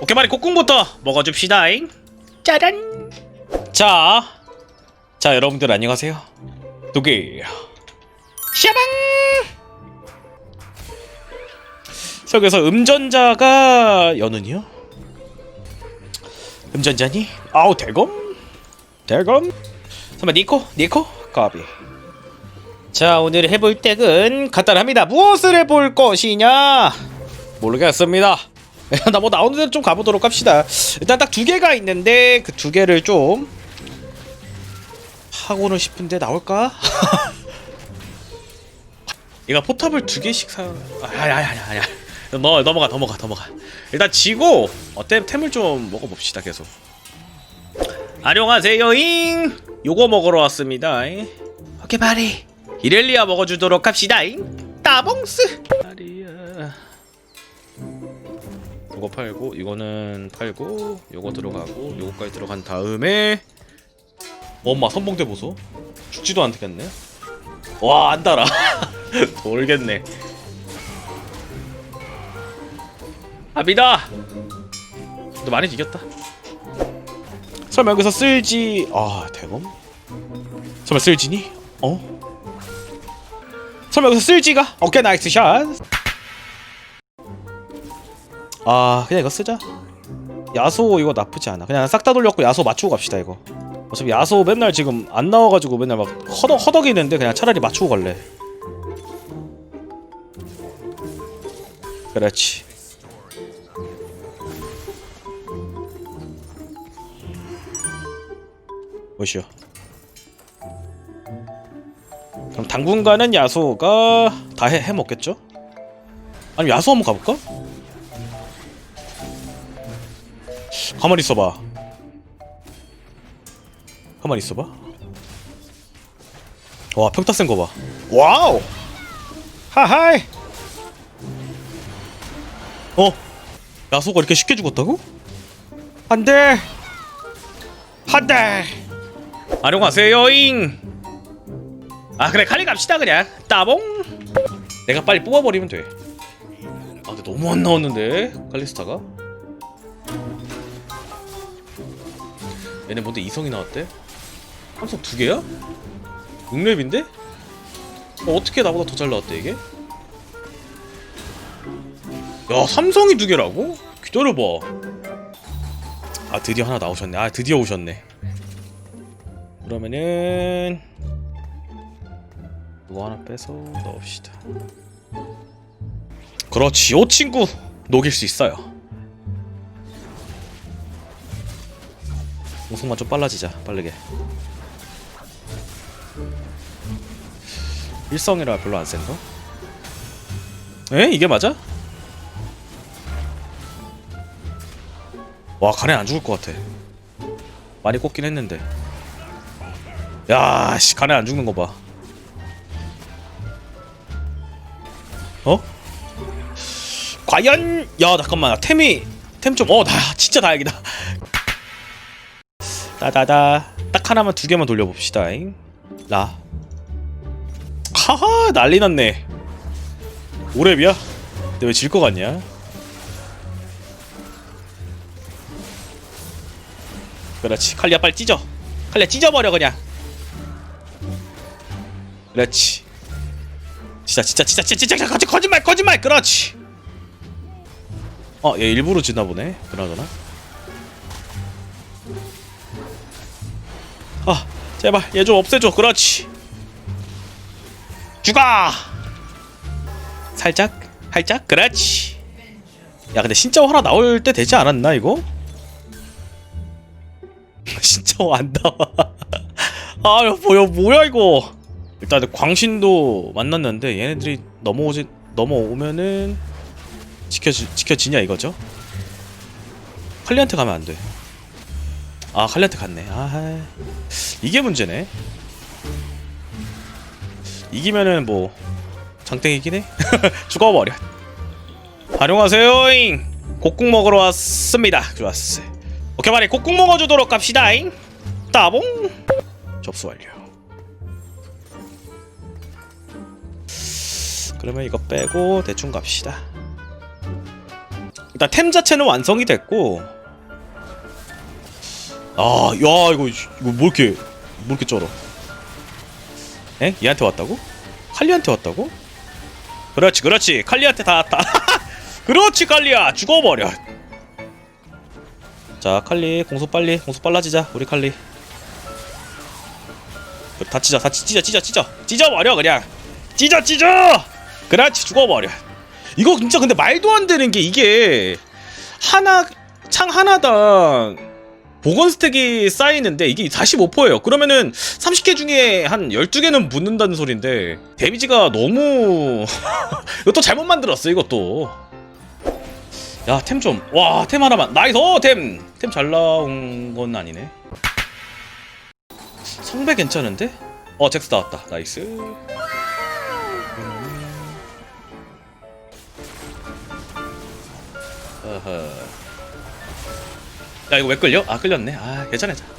오케이 말이 콧궁부터 먹어줍시다잉 짜란 자, 자 여러분들 안녕하세요 도기 샤방 속에서 음전자가 연운이요? 음전자니? 아우 대검? 대검? 설마 니코? 니코? 까비 자 오늘 해볼 덱은 간단합니다 무엇을 해볼 것이냐 모르겠습니다 나뭐 나오는 대로 좀 가보도록 합시다. 일단 딱 두 개가 있는데 그 두 개를 좀 하고는 싶은데 나올까? 얘가 포탑을 두 개씩 사... 아니 아니 아니 아니. 너 넘어가 넘어가 넘어가. 일단 지고 어때? 템을 좀 먹어봅시다 계속. 안녕하세요잉! 요거 먹으러 왔습니다 오케이 바리. 이렐리아 먹어주도록 합시다잉. 따봉스! 바리야 요거 팔고 이거는 팔고 요거 들어가고 요거까지 들어간 다음에 엄마 선봉대 보소. 죽지도 않겠네. 와 안 달아. 돌겠네. 압니다. 너 많이 이겼다. 설마 여기서 쓸지 아 대검 설마 쓸지니? 어? 설마 여기서 쓸지가? 오케이 나이스 샷 아 아, 그냥 이거 쓰자. 야소 이거 나쁘지 않아. 그냥 싹 다 돌렸고 야소 맞추고 갑시다 이거. 어차피 야소 맨날 지금 안 나와가지고 맨날 막 허덕 허덕이는데 그냥 차라리 맞추고 갈래. 그렇지. 뭐시여 그럼 당분간은 야소가 다 해, 해먹겠죠? 아니 야소 한번 가볼까? 가만히 있어봐. 가만히 있어봐. 와 평타 센 거봐. 와우! 하하이! 어? 야소가 이렇게 쉽게 죽었다고? 안돼! 안돼! 안녕하세요잉! 아 그래 칼리 갑시다 그냥. 따봉! 내가 빨리 뽑아버리면 돼아 근데 너무 안 나왔는데 칼리스타가 얘네 뭔데 이성이 나왔대? 함성 두 개야? 6렙인데? 어, 어떻게 나보다 더 잘 나왔대 이게? 야 삼성이 두 개라고? 기다려봐 아 드디어 하나 나오셨네 아 드디어 오셨네 그러면은 이거 하나 빼서 넣읍시다 그렇지 오 친구 녹일 수 있어요 우승만 좀 빨라지자 빠르게 일성이라 별로 안 센가? 에? 이게 맞아? 와 가렌 안 죽을 것 같아 많이 꽂긴 했는데 야씨 가렌 안 죽는 거봐 어? 과연 야 잠깐만 템이 템 좀어나 진짜 다행이다 따다다. 딱 하나만 두 개만 돌려봅시다 잉. 라. 하하 난리 났네. 오랩이야? 근데 왜 질 것 같냐? 그렇지. 칼리야 빨리 찢어. 칼리야 찢어버려 그냥. 그렇지. 진짜 진짜 진짜 진짜 진짜 거짓 거짓말 거짓말! 그렇지. 어 얘 일부러 지나 보네. 그나저나 아 제발 얘 좀 없애줘 그렇지 죽어 살짝 살짝 그렇지 야 근데 신짜오 하나 나올 때 되지 않았나 이거? 신짜오 안 나와 아 뭐야 뭐야 이거 일단 광신도 만났는데 얘네들이 넘어오지 넘어오면은 지켜지 지켜지냐 이거죠? 칼리한테 가면 안 돼. 아 칼리한테 갔네. 아 이게 문제네. 이기면은 뭐 장땡이긴 해. 죽어버려. 안녕하세요잉. 곡국 먹으러 왔습니다. 좋았어. 오케이 말이 곡국 먹어주도록 합시다잉. 따봉. 접수 완료. 그러면 이거 빼고 대충 갑시다. 일단 템 자체는 완성이 됐고 아, 야 이거 이거 뭐 이렇게 뭐 이렇게 쩔어? 에? 얘한테 왔다고? 칼리한테 왔다고? 그렇지, 그렇지. 칼리한테 다 왔다. 그렇지, 칼리야. 죽어버려. 자, 칼리 공속 빨리, 공속 빨라지자. 우리 칼리. 다 찢어, 다 찢어, 찢어, 찢어, 찢어버려 그냥. 찢어, 찢어. 그렇지, 죽어버려. 이거 진짜 근데 말도 안 되는 게 이게 하나 창 하나당 보건 스택이 쌓이는데 이게 45%예요. 그러면은 30개 중에 한 12개는 붙는다는 소린데 데미지가 너무 이것도 잘못 만들었어 이것도. 야, 템 좀. 와, 템 하나만. 나이스. 어, 템. 템 잘 나온 건 아니네. 성배 괜찮은데? 어, 잭스 나왔다. 나이스. 어허. 야 이거 왜 끌려? 아 끌렸네. 아 괜찮아. 괜찮아.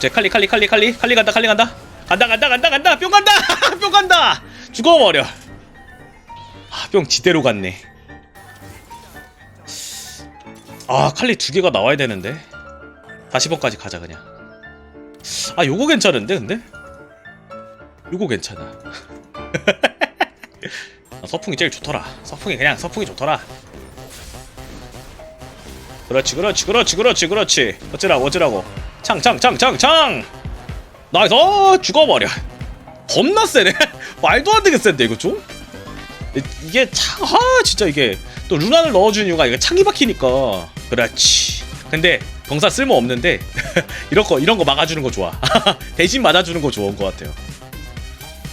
제 칼리 칼리 칼리 칼리 칼리 간다 칼리 간다 간다 간다 간다 간다 뿅 간다 뿅 간다 죽어버려. 아 뿅 지대로 갔네. 아 칼리 두 개가 나와야 되는데 40번까지 가자 그냥. 아 요거 괜찮은데 근데? 요거 괜찮아. 아, 서풍이 제일 좋더라. 서풍이 그냥 서풍이 좋더라. 그렇지 그렇지 그렇지 그렇지 그렇지. 어쩌라고 어쩌라고. 창창창창창! 나이스! 어, 죽어버려. 겁나 세네. 말도 안 되게 센데 이거 좀? 이- 이게 창아 진짜 이게. 또 루난을 넣어준 이유가 이게 창이 박히니까. 그렇지. 근데 병사 쓸모 없는데 이런 거 이런 거 막아주는 거 좋아. 대신 맞아주는 거 좋은 거 같아요.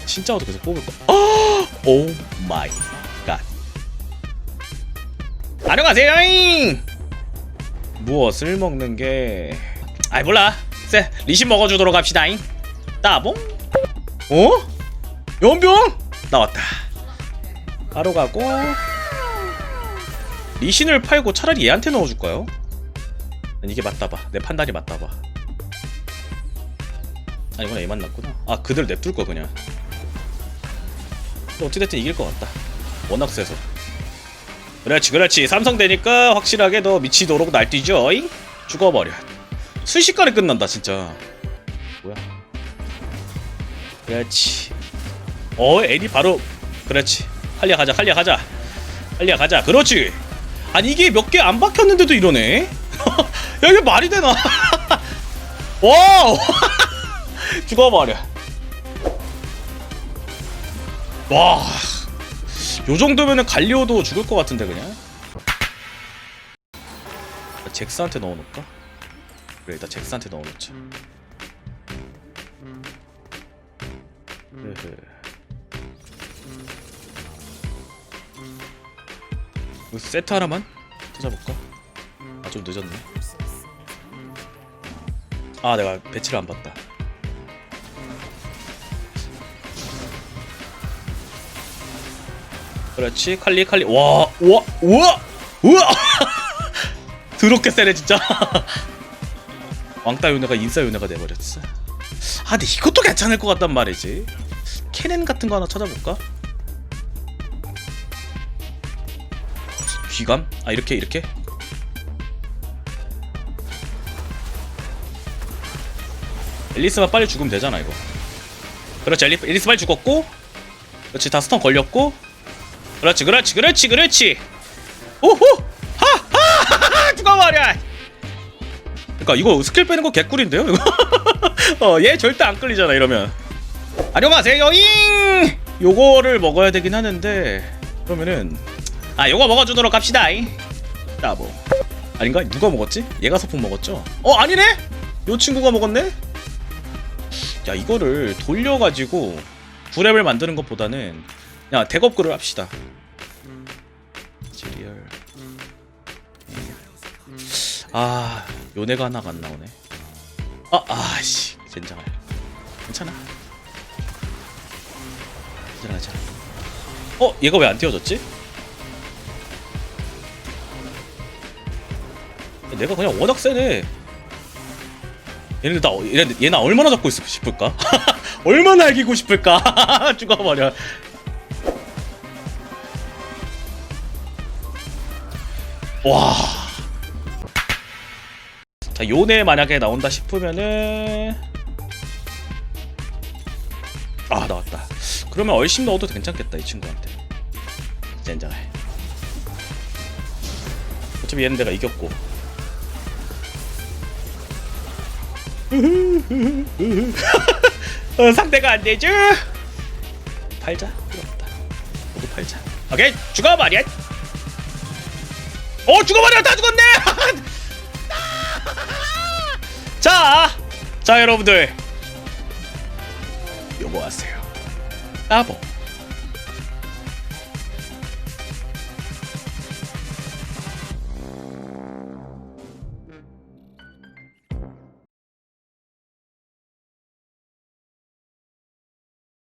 진짜도 계속 뽑을 거오 마이 갓. 안녕하세요 무엇을 먹는 게? 아이 몰라. 쎄 리신 먹어주도록 합시다잉. 따봉. 어? 연병? 나왔다. 바로 가고. 리신을 팔고 차라리 얘한테 넣어줄까요? 아니, 이게 맞다 봐 내 판단이 맞다 봐. 아니구나 얘만 났구나. 아 그들 냅둘 거 그냥. 어찌됐든 이길 것 같다. 워낙 세서 그렇지 그렇지. 삼성 되니까 확실하게 더 미치도록 날뛰죠 잉? 죽어버려. 순식간에 끝난다 진짜. 뭐야? 그렇지. 어 애니 바로. 그렇지. 할리야 가자 할리야 가자. 할리야 가자. 그렇지. 아니 이게 몇 개 안 박혔는데도 이러네? 야 이게 말이 되나? 와우! 죽어버려. 와 요 정도면은 갈리오도 죽을 것 같은데 그냥 잭스한테 넣어놓을까? 그래 일단 잭스한테 넣어놓자 으흐. 세트 하나만 찾아볼까? 아 좀 늦었네 아 내가 배치를 안 봤다 그렇지. 칼리 칼리. 와 우와 우와 우와. 드럽게 세네 진짜. 왕따 요네가 인싸 요네가 돼버렸어. 아 근데 이것도 괜찮을 것 같단 말이지. 캐넨 같은 거 하나 찾아볼까? 귀감? 아 이렇게 이렇게? 앨리스만 빨리 죽으면 되잖아 이거. 그렇지 앨리, 앨리스 빨리 죽었고 그렇지 다 스턴 걸렸고 그렇지 그렇지 그렇지 그렇지. 오호! 하하 죽어버려 그러니까 이거 스킬 빼는 거 개꿀인데요 이거? 어 얘 절대 안 끌리잖아 이러면. 안녕하세요 잉! 요거를 먹어야 되긴 하는데 그러면은 아 요거 먹어주도록 합시다 따보 아닌가? 누가 먹었지? 얘가 소풍 먹었죠? 어 아니네? 요 친구가 먹었네? 야 이거를 돌려가지고 구랩을 만드는 것보다는 야 대겁글을 합시다. 지리얼. 아 요네가 하나가 안 나오네. 아 아씨. 젠장할 괜찮아 괜찮아. 괜찮아 어 얘가 왜 안 띄워졌지? 내가 그냥 워낙 세네. 얘네 나 얘네 얘나 얼마나 잡고 싶을까? 얼마나 이기고 싶을까? 죽어버려 와. 자, 요네 만약에 나온다 싶으면은 아, 나왔다. 그러면 얼씬 넣어도 괜찮겠다, 이 친구한테. 젠장할. 어차피 얘는 내가 이겼고. 어, 상대가 안 되죠? 팔자? 필요 없다. 모두 팔자. 오케이, 죽어버려! 어, 죽어버려! 다 죽었네! 자, 자, 여러분들. 요거 하세요. 따보.